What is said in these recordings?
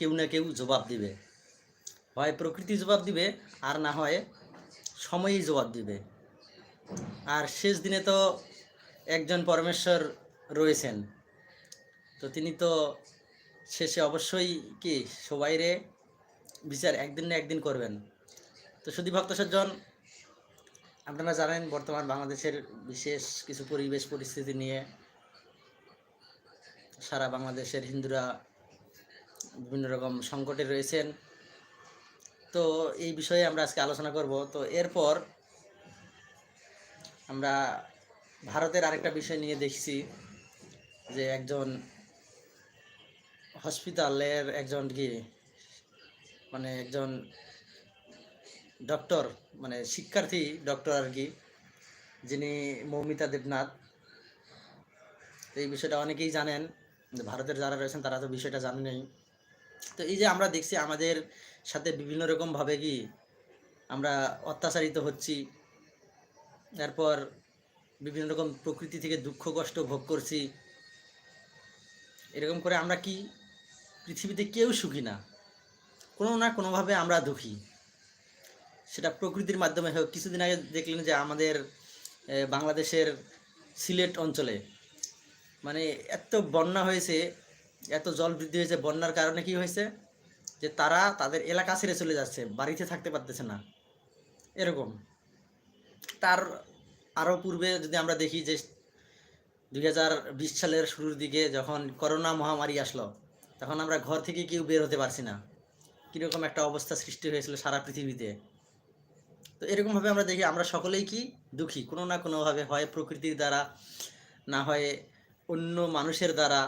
কেউ না কেউ জবাব দিবে। হয় প্রকৃতি জবাব দিবে আর না হয় সময়ই জবাব দিবে। আর শেষ দিনে তো একজন পরমেশ্বর রয়েছেন। তো তিনি তো শেষে অবশ্যই কি সবাইরে বিচার একদিন না একদিন করবেন। তো শুধু ভক্ত সজ্জন, আপনারা জানেন বর্তমান বাংলাদেশের বিশেষ কিছু পরিবেশ পরিস্থিতি নিয়ে সারা বাংলাদেশের হিন্দুরা বিভিন্ন রকম সংকটে রয়েছেন। তো এই বিষয়ে আমরা আজকে আলোচনা করব। তো এরপর আমরা ভারতের আরেকটা বিষয় নিয়ে দেখছি যে একজন হসপিটালের একজন কি মানে একজন ডক্টর মানে শিক্ষার্থী ডক্টর আর কি, যিনি মৌমিতা দেবনাথ। এই বিষয়টা অনেকেই জানেন ভারতের যারা রয়েছেন তারা তো বিষয়টা জানেনই। তো এই যে আমরা দেখছি আমাদের সাথে বিভিন্ন রকমভাবে কি আমরা অত্যাচারিত হচ্ছি, তারপর বিভিন্ন রকম প্রকৃতি থেকে দুঃখ, কষ্ট ভোগ করছি। এরকম করে আমরা কি পৃথিবীতে কেউ সুখী না? কোনো না কোনোভাবে আমরা দুঃখী। সেটা প্রকৃতির মাধ্যমে হোক। কিছুদিন আগে দেখলেন যে আমাদের বাংলাদেশের সিলেট অঞ্চলে মানে এত বন্যা হয়েছে এত জল বৃদ্ধি হয়েছে, বন্যার কারণে কি হয়েছে? যে তারা তাদের এলাকা ছেড়ে চলে যাচ্ছে, বাড়িতে থাকতে পারতেছে না। এরকম। তার আরও পূর্বে যদি আমরা দেখি যে দুই হাজার বিশ সালের শুরুর দিকে যখন করোনা মহামারী আসলো, তখন আমরা ঘর থেকে কেউ বের হতে পারছি না। কীরকম একটা অবস্থা সৃষ্টি হয়েছিল সারা পৃথিবীতে। তো এরকমভাবে আমরা দেখি, আমরা সকলেই কি দুঃখী? কোনো না কোনোভাবে হয় প্রকৃতির দ্বারা, না হয় অন্য মানুষের দ্বারা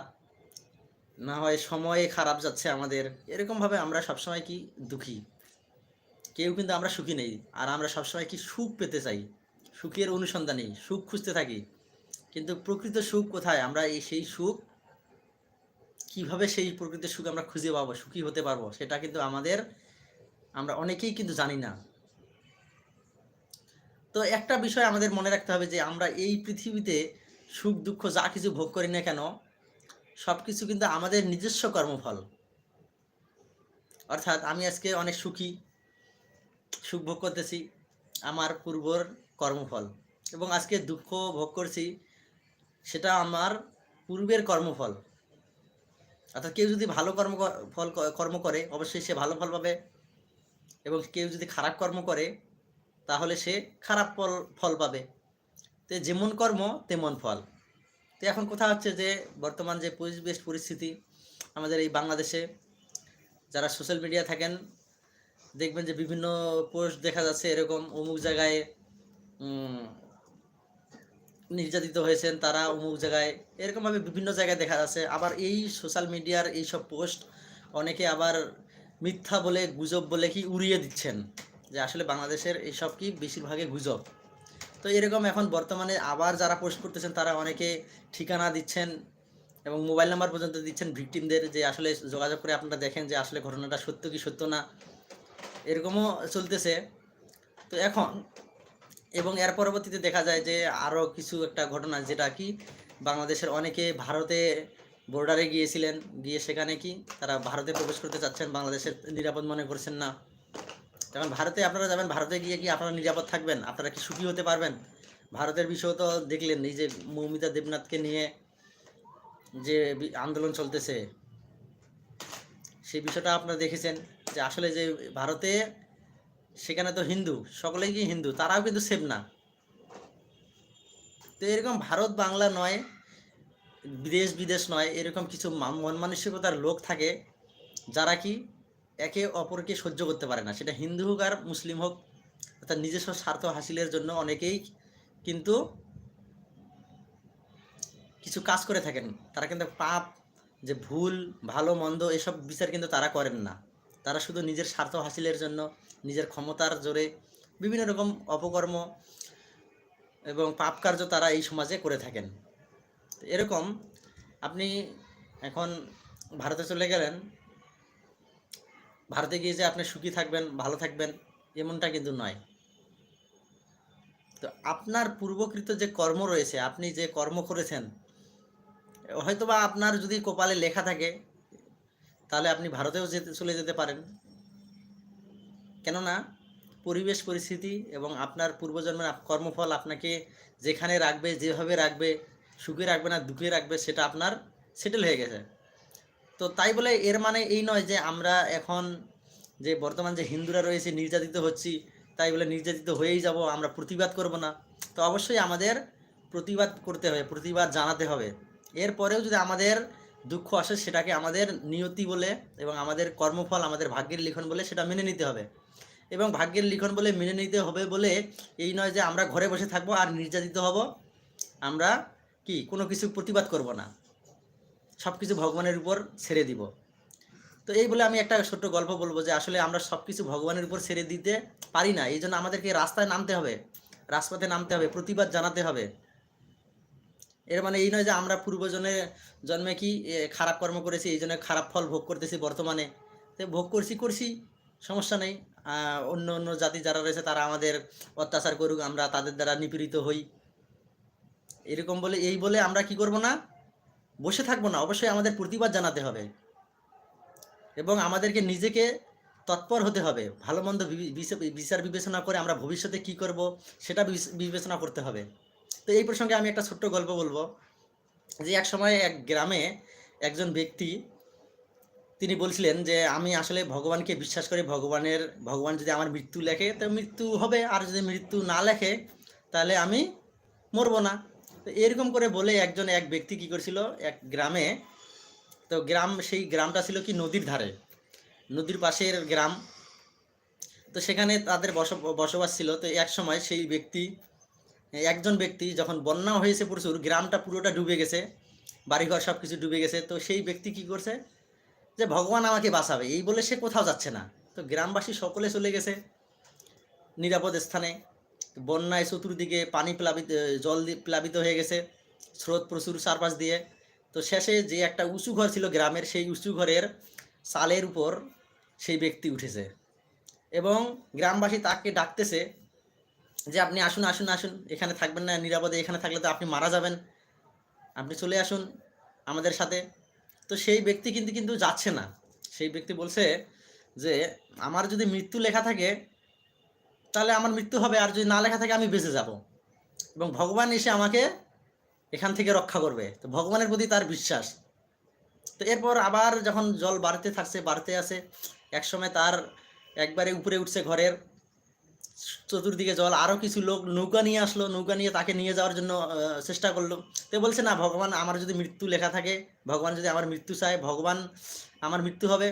না হয় সময়ে খারাপ যাচ্ছে আমাদের। এরকমভাবে আমরা সবসময় কি দুঃখী। কেউ কিন্তু আমরা সুখী নেই। আর আমরা সবসময় কি সুখ পেতে চাই। সুখের অনুসন্ধানেই সুখ খুঁজতে থাকি। কিন্তু প্রকৃত সুখ কোথায়? আমরা এই সেই সুখ কীভাবে সেই প্রকৃত সুখ আমরা খুঁজে পাবো, সুখী হতে পারব, সেটা কিন্তু আমাদের আমরা অনেকেই কিন্তু জানি না। তো একটা বিষয় আমাদের মনে রাখতে হবে যে আমরা এই পৃথিবীতে সুখ দুঃখ যা কিছু ভোগ করি না কেন সব কিছু কিন্তু আমাদের নিজস্ব কর্মফল। অর্থাৎ আমি আজকে অনেক সুখী, সুখ ভোগ করতেছি আমার পূর্বর কর্মফল এবং আজকে দুঃখ ভোগ করছি সেটা আমার পূর্বের কর্মফল। অর্থাৎ কেউ যদি ভালো কর্ম ফল কর্ম করে অবশ্যই সে ভালো ফল পাবে এবং কেউ যদি খারাপ কর্ম করে তাহলে সে খারাপ ফল ফল পাবে। তো যেমন কর্ম, তেমন ফল। তো এখন কথা হচ্ছে যে বর্তমান যে পরিবেশ পরিস্থিতি আমাদের এই বাংলাদেশে, যারা সোশ্যাল মিডিয়া থাকেন, দেখবেন যে বিভিন্ন পোস্ট দেখা যাচ্ছে এরকম অমুক জায়গায় নির্যাতিত হয়েছেন তারা অমুক জায়গায়, এরকমভাবে বিভিন্ন জায়গায় দেখা যাচ্ছে। আবার এই সোশ্যাল মিডিয়ার এই সব পোস্ট অনেকে আবার মিথ্যা বলে, গুজব বলে কি উড়িয়ে দিচ্ছেন? যে আসলে বাংলাদেশের এইসব কি বেশিরভাগই গুজব। তো এরকম এখন বর্তমানে আবার যারা পোস্ট করতেছেন, তারা অনেকে ঠিকানা দিচ্ছেন এবং মোবাইল নাম্বার পর্যন্ত দিচ্ছেন ভিকটিমদের যে আসলে যোগাযোগ করে আপনারা দেখেন যে আসলে ঘটনাটা সত্য কি সত্য না। এরকমও চলতেছে। তো এখন এবং এর পরবর্তীতে দেখা যায় যে আরও কিছু একটা ঘটনা, যেটা কি বাংলাদেশের অনেকে ভারতে বর্ডারে গিয়েছিলেন, গিয়ে সেখানে কি তারা ভারতে প্রবেশ করতে চাচ্ছেন, বাংলাদেশের নিরাপদ মনে করছেন না। তখন ভারতে আপনারা যাবেন, ভারতে গিয়ে কি আপনারা নিরাপদ থাকবেন? আপনারা কি সুখী হতে পারবেন? ভারতের বিষয় তো দেখলেন, এই যে মৌমিতা দেবনাথকে নিয়ে যে আন্দোলন চলতেছে, সেই বিষয়টা আপনারা দেখেছেন যে আসলে যে ভারতে সেখানে তো হিন্দু, সকলেই কি হিন্দু? তারাও কিন্তু সেম না। তো এরকম ভারত বাংলা নয় বিদেশ বিদেশ নয়, এরকম কিছু মন মানসিকতার লোক থাকে, যারা কি একে অপরকে সহ্য করতে পারে না। সেটা হিন্দু হোক আর মুসলিম হোক অর্থাৎ নিজস্ব স্বার্থ হাসিলের জন্য অনেকেই কিন্তু কিছু কাজ করে থাকেন। তারা কিন্তু পাপ, যে ভুল, ভালো, মন্দ, এসব বিচার কিন্তু তারা করেন না। তারা শুধু নিজের স্বার্থ হাসিলের জন্য, নিজের ক্ষমতার জোরে বিভিন্ন রকম অপকর্ম এবং পাপ কার্য তারা এই সমাজে করে থাকেন। এরকম আপনি এখন ভারতে চলে গেলেন ভারতে গিয়ে যে আপনি সুখী থাকবেন, ভালো থাকবেন, এমনটা কিন্তু নয়। তো আপনার পূর্বকৃত যে কর্ম রয়েছে, আপনি যে কর্ম করেছেন, হয়তোবা আপনার যদি কপালে লেখা থাকে, তাহলে আপনি ভারতেও যেতে, চলে যেতে পারেন। কেননা, পরিবেশ, পরিস্থিতি এবং আপনার পূর্বজন্মের কর্মফল আপনাকে যেখানে রাখবে, যেভাবে রাখবে, সুখে রাখবে না, দুঃখে রাখবে, সেটা আপনার সেটেল হয়ে গেছে। তো তাই বলে এর মানে এই নয় যে আমরা এখন যে বর্তমান যে হিন্দুরা রয়েছে নির্যাতিত হচ্ছি, তাই বলে নির্যাতিত হয়েই যাব, আমরা প্রতিবাদ করব না। তো অবশ্যই আমাদের প্রতিবাদ করতে হবে, প্রতিবাদ জানাতে হবে। এরপরেও যদি আমাদের দুঃখ আসে, সেটাকে আমাদের নিয়তি বলে এবং আমাদের কর্মফল, আমাদের ভাগ্যের লিখন বলে সেটা মেনে নিতে হবে। এবং ভাগ্যের লিখন বলে মেনে নিতে হবে বলে এই নয় যে আমরা ঘরে বসে থাকব আর নির্যাতিত হব, আমরা কি কোনো কিছু প্রতিবাদ করব না। সব কিছু ভগবানের উপর ছেড়ে দিব। তো এই বলে আমি একটা ছোট্ট গল্প বলব যে আসলে আমরা সব কিছু ভগবানের উপর ছেড়ে দিতে পারি না। এই জন্য আমাদেরকে রাস্তায় নামতে হবে, রাজপথে নামতে হবে, প্রতিবাদ জানাতে হবে। এর মানে এই নয় যে আমরা পূর্বজনে জন্মে কি খারাপ কর্ম করেছি, এই জন্য খারাপ ফল ভোগ করতেছি বর্তমানে। তো ভোগ করছি করছি, সমস্যা নেই। অন্য অন্য জাতি যারা রয়েছে তারা আমাদের অত্যাচার করুক, আমরা তাদের দ্বারা নিপীড়িত হই। এরকম বলে, এই বলে আমরা কি করব না? বসে থাকব না, অবশ্যই আমাদের প্রতিবাদ জানাতে হবে এবং আমাদেরকে নিজেকে তৎপর হতে হবে, ভালো মন্দ বিচার বিবেচনা করে আমরা ভবিষ্যতে কি করব সেটা বিবেচনা করতে হবে। তো এই প্রসঙ্গে আমি একটা ছোট্ট গল্প বলব, যে এক সময় এক গ্রামে একজন ব্যক্তি, তিনি বলছিলেন যে, আমি আসলে ভগবানকে বিশ্বাস করি, ভগবানের, ভগবান যদি আমার মৃত্যু লেখে, তো মৃত্যু হবে, আর যদি মৃত্যু না লেখে, তাহলে আমি মরবো না। এরকম করে বলে একজন এক ব্যক্তি কি করছিল? এক গ্রামে, তো গ্রাম, সেই গ্রামটা ছিল কি নদীর ধারে, নদীর পাশের গ্রাম। তো সেখানে তাদের বস বসবাস ছিল। তো এক সময় সেই ব্যক্তি, একজন ব্যক্তি যখন বন্যা হয়েছে প্রচুর, গ্রামটা পুরোটা ডুবে গেছে, বাড়িঘর সব কিছু ডুবে গেছে। তো সেই ব্যক্তি কি করছে? যে ভগবান আমাকে বাঁচাবে, এই বলে সে কোথাও যাচ্ছে না। তো গ্রামবাসী সকলে চলে গেছে নিরাপদ স্থানে। বন্যায় চতুর্দিকে পানি প্লাবিত জল প্লাবিত হয়ে গেছে, স্রোত প্রচুর চারপাশ দিয়ে। তো শেষে যে একটা উঁচু ঘর ছিল গ্রামের, সেই উঁচু ঘরের চালের উপর সেই ব্যক্তি উঠেছে। এবং গ্রামবাসী তাকে ডাকতেছে যে, আপনি আসুন আসুন আসুন, এখানে থাকবেন না, নিরাপদে এখানে থাকলে তো আপনি মারা যাবেন। আপনি চলে আসুন আমাদের সাথে। তো সেই ব্যক্তি কিন্তু কিন্তু যাচ্ছে না। সেই ব্যক্তি বলছে যে, আমার যদি মৃত্যু লেখা থাকে তাহলে আমার মৃত্যু হবে আর যদি না লেখা থাকে আমি বেঁচে যাব। এবং ভগবান এসে আমাকে এখান থেকে রক্ষা করবে। তো ভগবানের প্রতি তার বিশ্বাস। তো এরপর আবার যখন জল বাড়তে থাকছে, বাড়তে আসে একসময় তার একবারে উপরে উঠছে ঘরের। চতুর্দিকে জল আরও কিছু লোক নৌকা নিয়ে আসলো। নৌকা নিয়ে তাকে নিয়ে যাওয়ার জন্য চেষ্টা করল। তো বলছে, না, ভগবান, আমার যদি মৃত্যু লেখা থাকে, ভগবান যদি আমার মৃত্যু চায়, ভগবান আমার মৃত্যু হবে।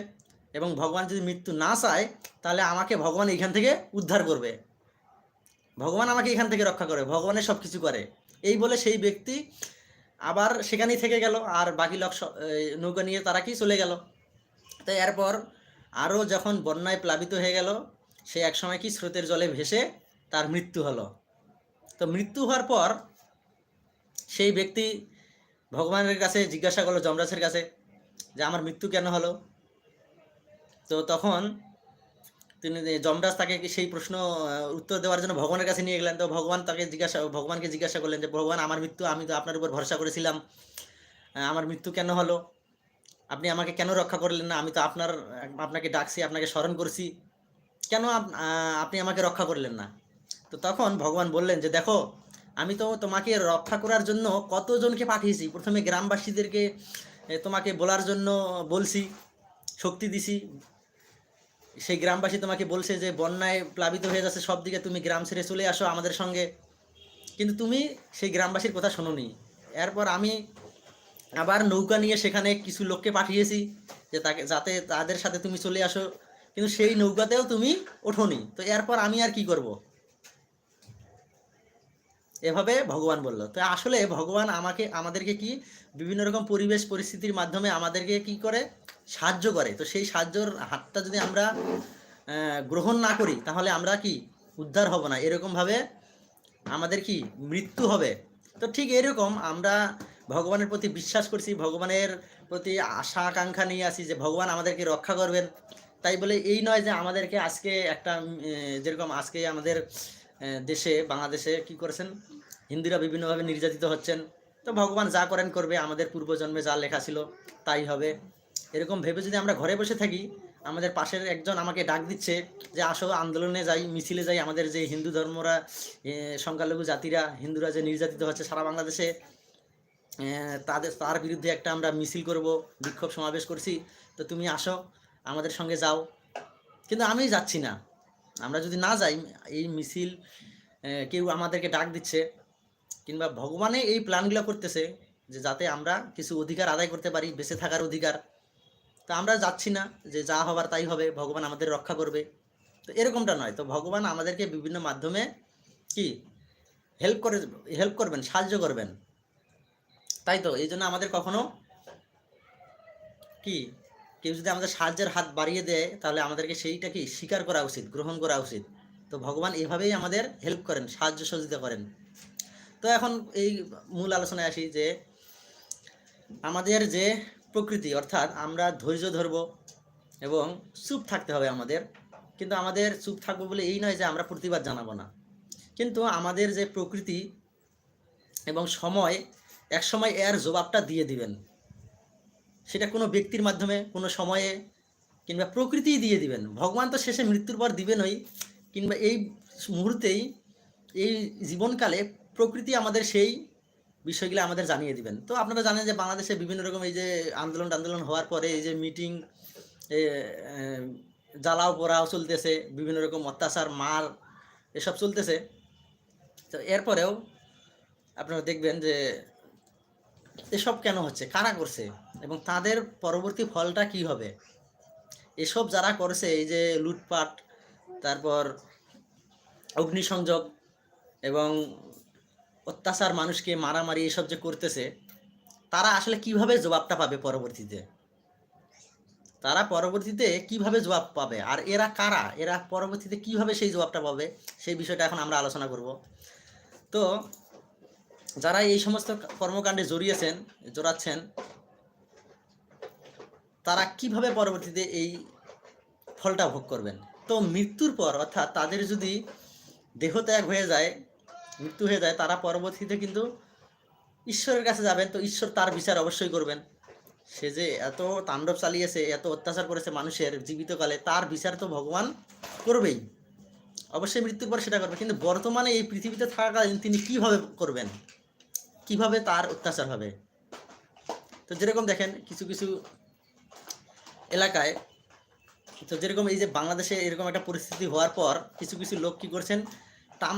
এবং ভগবান যদি মৃত্যু না চায়, তাহলে আমাকে ভগবান এখান থেকে উদ্ধার করবে। ভগবান আমাকে এখান থেকে রক্ষা করে ভগবানের সব কিছু করে। এই বলে সেই ব্যক্তি আবার সেখানেই থেকে গেল, আর বাকি লোক নৌকা নিয়ে তারা কি চলে গেল? তো এরপর আরও যখন বন্যায় প্লাবিত হয়ে গেল, সে একসময় কি স্রোতের জলে ভেসে তার মৃত্যু হলো। তো মৃত্যু হওয়ার পর সেই ব্যক্তি ভগবানের কাছে জিজ্ঞাসা করল যমরাজের কাছে যে, আমার মৃত্যু কেন হলো? তো তখন তিনি যমরাজ তাকে সেই প্রশ্ন উত্তর দেওয়ার জন্য ভগবানের কাছে নিয়ে গেলেন। তো ভগবান তাকে জিজ্ঞাসা, ভগবানকে জিজ্ঞাসা করলেন যে, ভগবান, আমার মৃত্যু, আমি তো আপনার উপর ভরসা করেছিলাম। আমার মৃত্যু কেন হলো? আপনি আমাকে কেন রক্ষা করলেন না? আমি তো আপনার, আপনাকে ডাকছি, আপনাকে স্মরণ করছি। কেন আপনি আমাকে রক্ষা করলেন না? তো তখন ভগবান বললেন যে, দেখো, আমি তো তোমাকে রক্ষা করার জন্য কতজনকে পাঠিয়েছি? প্রথমে গ্রামবাসীদেরকে তোমাকে বলার জন্য বলছি, শক্তি দিছি। সেই গ্রামবাসী তোমাকে বলছে যে, বন্যায় প্লাবিত হয়ে যাচ্ছে, সব দিকে তুমি গ্রাম ছেড়ে চলে আসো আমাদের সঙ্গে। কিন্তু তুমি সেই গ্রামবাসীর কথা শোনোনি। এরপর আমি আবার নৌকা নিয়ে সেখানে কিছু লোককে পাঠিয়েছি, যে তাকে, যাতে তাদের সাথে তুমি চলে আসো। কিন্তু সেই নৌকাতেও তুমি ওঠোনি। তো এরপর আমি আর কি করব? এভাবে ভগবান বলল। তো আসলে ভগবান আমাকে, আমাদেরকে কি বিভিন্ন রকম পরিবেশ, পরিস্থিতির মাধ্যমে আমাদেরকে কি করে সাহায্য করে। তো সেই সাহায্যর হাতটা যদি আমরা গ্রহণ না করি, তাহলে আমরা কি উদ্ধার হব না? এরকমভাবে আমাদের কি মৃত্যু হবে? তো ঠিক এরকম আমরা ভগবানের প্রতি বিশ্বাস করছি, ভগবানের প্রতি আশা, আকাঙ্ক্ষা নিয়ে আসি যে ভগবান আমাদেরকে রক্ষা করবেন। তাই বলে এই নয় যে আমাদেরকে আজকে একটা যেরকম আজকে আমাদের দেশে, বাংলাদেশে কি করেছেন? হিন্দুরা বিভিন্নভাবে নির্যাতিত হচ্ছেন। তো ভগবান যা করেন করবে, আমাদের পূর্বজন্মে যা লেখা ছিল তাই হবে। এরকম ভেবে যদি আমরা ঘরে বসে থাকি, আমাদের পাশের একজন আমাকে ডাক দিচ্ছে যে, আসো, আন্দোলনে যাই, মিছিলে যাই, আমাদের যে হিন্দু ধর্মরা সংখ্যালঘু জাতিরা, হিন্দুরা যে নির্যাতিত হচ্ছে সারা বাংলাদেশে তাদের, তার বিরুদ্ধে একটা আমরা মিছিল করব, বিক্ষোভ সমাবেশ করছি, তো তুমি আসো, আমাদের সঙ্গে যাও। কিন্তু আমি যাচ্ছি না। আমরা যদি না যাই, এই মিছিল কেউ আমাদেরকে ডাক দিচ্ছে, কিংবা ভগবানে এই প্ল্যানগুলো করতেছে যে, যাতে আমরা কিছু অধিকার আদায় করতে পারি, বেঁচে থাকার অধিকার। তা আমরা যাচ্ছি না যে যা হবার তাই হবে, ভগবান আমাদের রক্ষা করবে। তো এরকমটা নয়। তো ভগবান আমাদেরকে বিভিন্ন মাধ্যমে কি হেল্প করে হেল্প করবেন, সাহায্য করবেন। তাই তো? এই জন্য আমাদের কখনো কি কেউ যদি আমাদের সাহায্যের হাত বাড়িয়ে দেয়, তাহলে আমাদেরকে সেইটা কি স্বীকার করা উচিত, গ্রহণ করা উচিত। তো ভগবান এভাবেই আমাদের হেল্প করেন, সাহায্য সহযোগিতা করেন। তো এখন এই মূল আলোচনায় আসি যে আমাদের যে প্রকৃতি, অর্থাৎ আমরা ধৈর্য ধরব এবং চুপ থাকতে হবে আমাদের। কিন্তু আমাদের চুপ থাকব বলে এই নয় যে আমরা প্রতিবাদ জানাব না। কিন্তু আমাদের যে প্রকৃতি এবং সময় এক সময় এর জবাবটা দিয়ে দিবেন। সেটা কোনো ব্যক্তির মাধ্যমে, কোনো সময়ে কিংবা প্রকৃতিই দিয়ে দিবেন। ভগবান তো শেষে মৃত্যুর পর দিবেনই কিংবা এই মুহূর্তেই, এই জীবনকালে প্রকৃতি আমাদের সেই বিষয়গুলো আমাদের জানিয়ে দিবেন। তো আপনারা জানেন যে বাংলাদেশে বিভিন্ন রকম এই যে আন্দোলন আন্দোলন হওয়ার পরে এই যে মিটিং জ্বালাও পোড়াও চলতেছে, বিভিন্ন রকম অত্যাচার, মার এসব চলতেছে। তো এরপরেও আপনারা দেখবেন যে এসব কেন হচ্ছে, কারা করছে এবং তাদের পরবর্তী ফলটা কি হবে? এসব যারা করছে, এই যে লুটপাট, তারপর অগ্নিসংযোগ এবং অত্যাচার, মানুষকে মারামারি, এসব যে করতেছে, তারা আসলে কীভাবে জবাবটা পাবে পরবর্তীতে? তারা পরবর্তীতে কীভাবে জবাব পাবে? আর এরা কারা? এরা পরবর্তীতে কীভাবে সেই জবাবটা পাবে? সেই বিষয়টা এখন আমরা আলোচনা করব। তো, যারা এই সমস্ত কর্মকাণ্ডে জড়িয়েছেন, জড়াচ্ছেন, তারা কীভাবে পরবর্তীতে এই ফলটা ভোগ করবেন? তো মৃত্যুর পর, অর্থাৎ তাদের যদি দেহত্যাগ হয়ে যায় মৃত্যু হয়ে যায়, তারা পরবর্তীতে কিন্তু ঈশ্বরের কাছে যাবেন। তো ঈশ্বর তার বিচার অবশ্যই করবেন। সে যে এত তাণ্ডব চালিয়েছে, এত অত্যাচার করেছে মানুষের জীবিতকালে, তার বিচার তো ভগবান করবেই। অবশ্যই মৃত্যুর পর সেটা করবে কিন্তু বর্তমানে এই পৃথিবীতে থাকাকালীন তিনি কীভাবে করবেন? কীভাবে তার অত্যাচার হবে? তো যেরকম দেখেন, কিছু কিছু এলাকায়, তো যেরকম এই যে বাংলাদেশে এরকম একটা পরিস্থিতি হওয়ার পর কিছু কিছু লোক কী করছেন? টাম